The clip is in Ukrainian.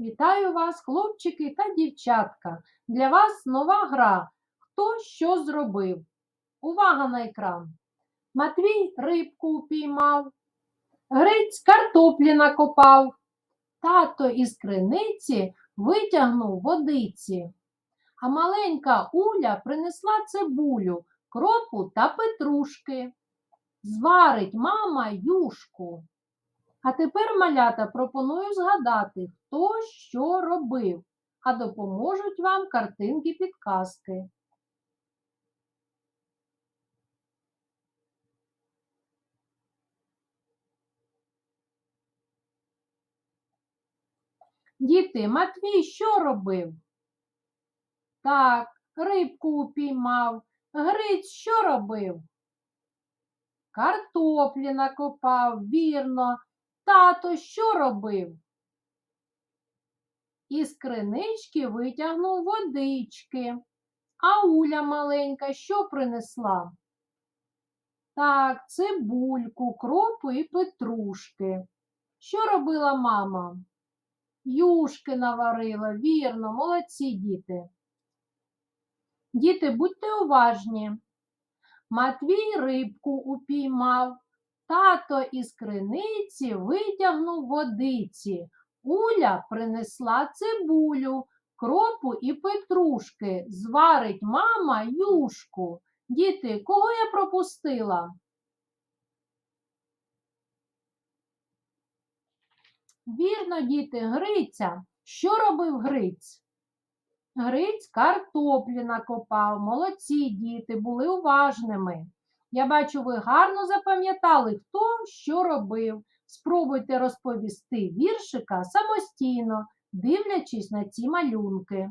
Вітаю вас, хлопчики та дівчатка. Для вас нова гра. Хто що зробив? Увага на екран. Матвій рибку упіймав, Гриць картоплі накопав, тато із криниці витягнув водиці. А маленька Уля принесла цибулю, кропу та петрушки. Зварить мама юшку. А тепер, малята, пропоную згадати, хто що робив, а допоможуть вам картинки підказки. Діти, Матвій що робив? Так, рибку упіймав. Гриць що робив? Картоплі накопав, вірно. Тато що робив? Із кринички витягнув водички. А Уля маленька що принесла? Так, цибульку, кропу і петрушки. Що робила мама? Юшки наварила, вірно, молодці діти. Діти, будьте уважні. Матвій рибку упіймав, тато із криниці витягнув водиці. Уля принесла цибулю, кропу і петрушки. Зварить мама юшку. Діти, кого я пропустила? Вірно, діти, Гриця. Що робив Гриць? Гриць картоплі накопав. Молодці діти, були уважними. Я бачу, ви гарно запам'ятали, хто що робив. Спробуйте розповісти віршика самостійно, дивлячись на ці малюнки.